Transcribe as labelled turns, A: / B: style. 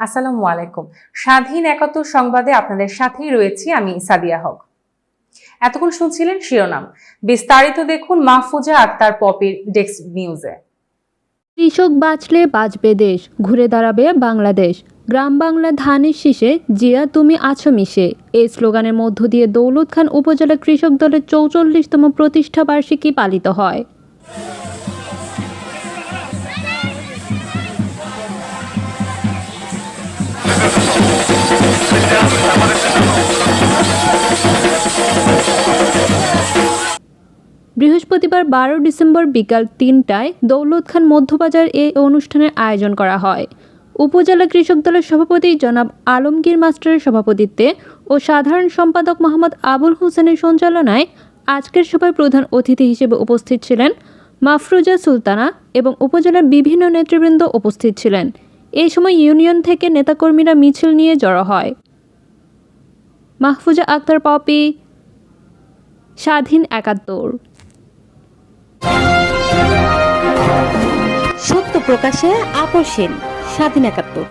A: আসসালামু আলাইকুম। স্বাধীন একাত্তর সংবাদে আপনাদের সাথেই রয়েছি আমি সাদিয়া হক। এতক্ষণ শুনছিলেন শিরোনাম। বিস্তারিত দেখুন মাহফুজা আক্তার পপির ডেস্ক নিউজে।
B: কৃষক বাঁচলে বাঁচবে দেশ, ঘুরে দাঁড়াবে বাংলাদেশ। গ্রাম বাংলা ধানের শীষে, জিয়া, তুমি আছো মিশে। এই স্লোগানের মধ্য দিয়ে দৌলত খান উপজেলা কৃষক দলের চৌচল্লিশতম প্রতিষ্ঠা বার্ষিকী পালিত হয়। বৃহস্পতিবার বারো ডিসেম্বর বিকাল তিনটায় দৌলত খান মধ্যবাজার এই অনুষ্ঠানের আয়োজন করা হয়। উপজেলা কৃষক দলের সভাপতি জনাব আলমগীর মাস্টারের সভাপতিত্বে ও সাধারণ সম্পাদক মোহাম্মদ আবুল হোসেনের সঞ্চালনায় আজকের সভায় প্রধান অতিথি হিসেবে উপস্থিত ছিলেন মাফরুজা সুলতানা এবং উপজেলার বিভিন্ন নেতৃবৃন্দ উপস্থিত ছিলেন। এই সময় ইউনিয়ন থেকে নেতাকর্মীরা মিছিল নিয়ে জড়ো হয়। মাহফুজা আক্তার, পপি, স্বাধীন একাত্তর।
C: সত্য প্রকাশে আপোষহীন স্বাধীন একাত্তর।